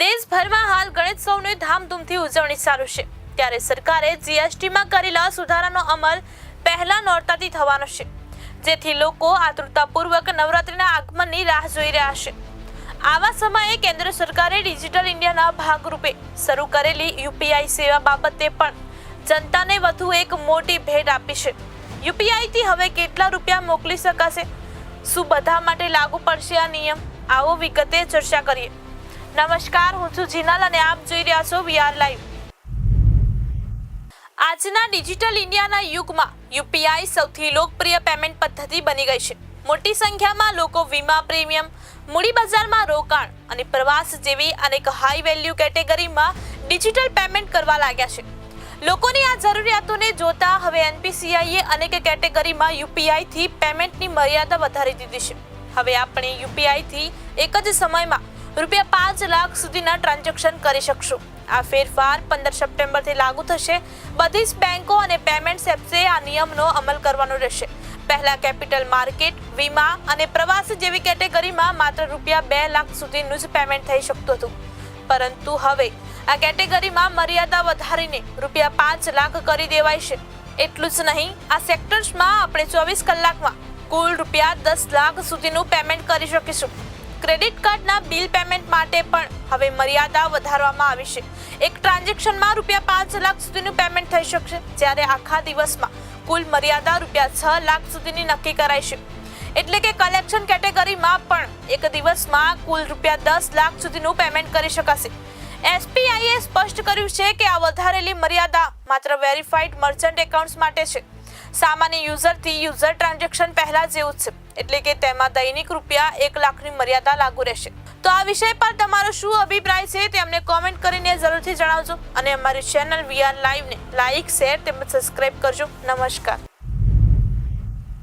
દેશભરમાં હાલ ગણેશોત્સવની ધામધૂમથી ઉજવણી ચાલુ છે. ત્યારે સરકારે જીએસટીમાં કરેલા સુધારાનો અમલ પહેલા નોરતાથી થવાનો છે, જેથી લોકો આતુરતાપૂર્વક નવરાત્રિના આગમનની રાહ જોઈ રહ્યા છે. આવા સમયે કેન્દ્ર સરકારે ડિજિટલ ઇન્ડિયાના ભાગરૂપે શરૂ કરેલી યુપીઆઈ સેવા બાબતે પણ જનતાને વધુ એક મોટી ભેટ આપી છે. યુપીઆઈથી હવે કેટલા રૂપિયા મોકલી શકાશે? શું બધા માટે લાગુ પડશે આ નિયમ? આવો વિગતે ચર્ચા કરીએ. નમસ્કાર, હું છું જીનલ અને આપ જોઈ રહ્યા છો વીઆર લાઈવ. આજના ડિજિટલ ઇન્ડિયાના યુગમાં યુપીઆઈ સૌથી લોકપ્રિય પેમેન્ટ પદ્ધતિ બની ગઈ છે. મોટી સંખ્યામાં લોકો વીમા પ્રીમિયમ, મૂડી બજારમાં રોકાણ અને પ્રવાસ જેવી અનેક હાઈ વેલ્યુ કેટેગરીમાં ડિજિટલ પેમેન્ટ કરવા લાગ્યા છે. લોકોની આ જરૂરિયાતોને જોતા હવે એનપીસીઆઈએ અનેક કેટેગરીમાં યુપીઆઈથી પેમેન્ટની મર્યાદા વધારી દીધી છે. હવે આપણે યુપીઆઈથી એક જ સમયમાં રૂપિયા પાંચ લાખ સુધીના ટ્રાન્ઝેક્શન કરી શકશું. આ ફેરફાર પંદર સપ્ટેમ્બરથી લાગુ થશે. બધી જ બેંકો અને પેમેન્ટ એપ્સે આ નિયમનો અમલ કરવાનો રહેશે. પહેલા કેપિટલ માર્કેટ, વીમા અને પ્રવાસ જેવી કેટેગરીમાં માત્ર રૂપિયા બે લાખ સુધીનું જ પેમેન્ટ થઈ શકતું હતું. પરંતુ હવે આ કેટેગરીમાં મર્યાદા વધારીને રૂપિયા પાંચ લાખ કરી દેવાય છે. એટલું જ નહીં, આ સેક્ટર્સમાં આપણે ચોવીસ કલાકમાં કુલ રૂપિયા દસ લાખ સુધીનું પેમેન્ટ કરી શકીશું. ક્રેડિટ કાર્ડના બિલ પેમેન્ટ માટે પણ હવે મર્યાદા વધારવામાં આવી છે. એક ટ્રાન્ઝેક્શનમાં રૂપિયા પાંચ લાખ સુધીનું પેમેન્ટ થઈ શકશે, જ્યારે આખા દિવસમાં કુલ મર્યાદા રૂપિયા છ લાખ સુધીની નક્કી કરાઈ છે. એટલે કે કલેક્શન કેટેગરીમાં પણ એક દિવસમાં કુલ રૂપિયા દસ લાખ સુધીનું પેમેન્ટ કરી શકાશે. એસબીઆઈએ સ્પષ્ટ કર્યું છે કે આ વધારેલી મર્યાદા માત્ર વેરીફાઈડ મર્ચન્ટ એકાઉન્ટ્સ માટે છે. સામાન્ય યુઝરથી યુઝર ટ્રાન્ઝેક્શન પહેલા જેવું છે. એટલે કે તેમાં દૈનિક રૂપિયા એક લાખની મર્યાદા લાગુ રહેશે. તો આ વિષય પર તમારો શું અભિપ્રાય છે તે અમને કોમેન્ટ કરીને જરૂરથી જણાવજો. અને અમારી ચેનલ વીઆર લાઈવને લાઈક શેર તેમજ સબસ્ક્રાઇબ કરજો. નમસ્કાર.